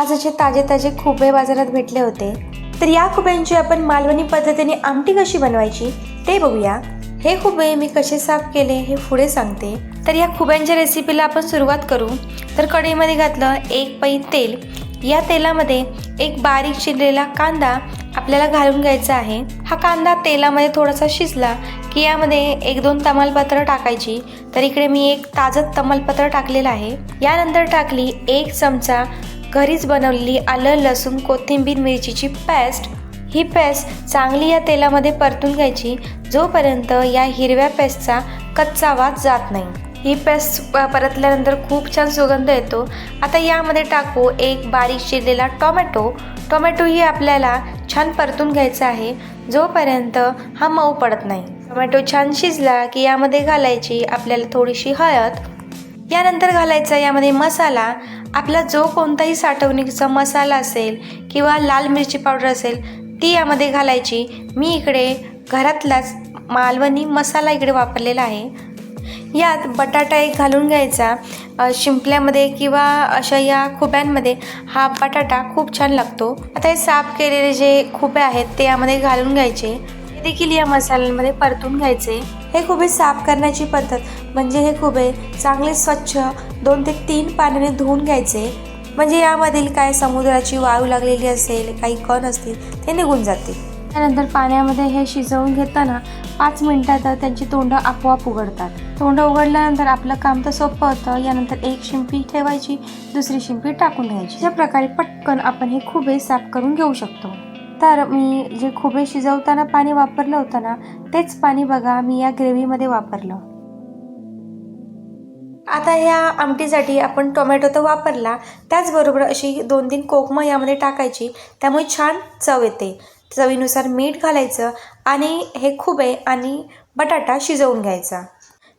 आज असे ताजे ताजे खुबे बाजारात भेटले होते. तर या खुब्यांची आपण मालवणी पद्धतीने आमटी कशी बनवायची ते बघूया. हे खुबे मी कसे साफ केले हे पुढे सांगते. तर या खुब्यांच्या रेसिपीला आपण सुरुवात करू. तर कढईमध्ये घातलं एक पै तेल. या तेलामध्ये एक बारीक चिरलेला कांदा आपल्याला घालून घ्यायचा आहे. हा कांदा तेलामध्ये थोडासा शिजला की यामध्ये एक दोन तमालपत्र टाकायची. तर इकडे मी एक ताजं तमालपत्र टाकलेलं आहे. यानंतर टाकली एक चमचा घरीच बनवलेली आलं लसूण कोथिंबीर मिरचीची पेस्ट. ही पेस्ट चांगली या तेलामध्ये परतून घ्यायची जोपर्यंत या हिरव्या पेस्टचा कच्चा वास जात नाही. ही पेस्ट परतल्यानंतर खूप छान सुगंध येतो. आता यामध्ये टाकू एक बारीक चिरलेला टोमॅटो. टोमॅटोही आपल्याला छान परतून घ्यायचा आहे जोपर्यंत हा मऊ पडत नाही. टोमॅटो छान शिजला की यामध्ये घालायची आपल्याला थोडीशी हळद यानंतर घालायचा यामध्ये मसाला. आपला जो कोणताही साठवणीचा मसाला असेल किंवा लाल मिरची पावडर असेल ती यामध्ये घालायची. मी इकडे घरातलाच मालवणी मसाला इकडे वापरलेला आहे. यात बटाटा एक घालून घ्यायचा. शिंपल्यामध्ये किंवा अशा या खुब्यांमध्ये हा बटाटा खूप छान लागतो. आता हे साफ केलेले जे खुबे आहेत ते यामध्ये घालून घ्यायचे. देखील या मसाल्यांमध्ये परतून घ्यायचे. हे खुबे साफ करण्याची पद्धत. म्हणजे हे खुबे चांगले स्वच्छ दोन ते तीन पाण्याने धुवून घ्यायचे. म्हणजे यामधील काय समुद्राची वाळू लागलेली असेल काही कण असतील ते निघून जातील. त्यानंतर पाण्यामध्ये हे शिजवून घेताना पाच मिनटात त्यांची तोंड आपोआप उघडतात. तोंड उघडल्यानंतर आपलं काम तर सोपं होतं. यानंतर एक शिंपी ठेवायची दुसरी शिंपी टाकून घ्यायची. अशा प्रकारे पटकन आपण हे खुबे साफ करून घेऊ शकतो. तर मी जे खुबे शिजवताना पाणी वापरलं होतं ना तेच पाणी बघा मी या ग्रेव्हीमध्ये वापरलं. आता ह्या आमटीसाठी आपण टोमॅटो तर वापरला त्याचबरोबर अशी दोन तीन कोकमं यामध्ये टाकायची त्यामुळे छान चव येते. चवीनुसार मीठ घालायचं आणि हे खुबे आणि बटाटा शिजवून घ्यायचा.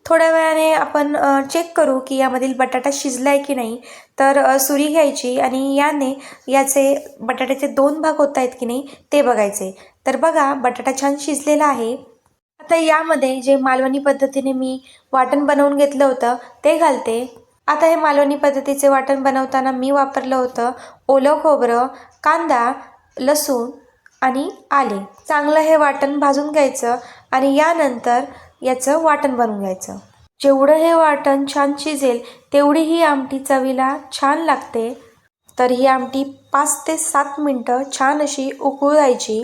थोड्या वेळाने आपण चेक करू की यामधील बटाटा शिजला आहे की नाही. तर सुरी घ्यायची आणि याने याचे बटाट्याचे दोन भाग होत आहेत की नाही ते बघायचे. तर बघा बटाटा छान शिजलेला आहे. आता यामध्ये जे मालवणी पद्धतीने मी वाटण बनवून घेतलं होतं ते घालते. आता हे मालवणी पद्धतीचे वाटण बनवताना मी वापरलं होतं ओलं खोबरं कांदा लसूण आणि आले. चांगलं हे वाटण भाजून घ्यायचं आणि यानंतर याचं वाटण बनवून घ्यायचं. जेवढं हे वाटण छान शिजेल तेवढी ही आमटी चवीला छान लागते. तर ही आमटी पाच ते सात मिनटं छान अशी उकळू द्यायची.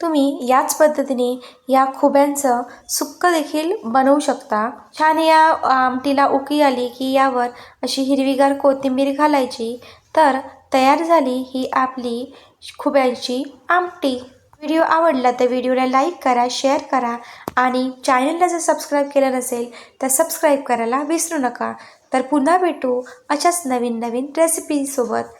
तुम्ही याच पद्धतीने या खुब्यांचं सुक्क देखील बनवू शकता. छान या आमटीला उकी आली की यावर अशी हिरवीगार कोथिंबीर घालायची. तर तयार झाली ही आपली खुब्यांची आमटी. व्हिडिओ आवडला तर व्हिडिओला लाईक करा शेअर करा आणि चॅनलला जर सबस्क्राईब केलं नसेल तर सबस्क्राईब करायला विसरू नका. तर पुन्हा भेटू अशाच नवीन नवीन रेसिपीसोबत.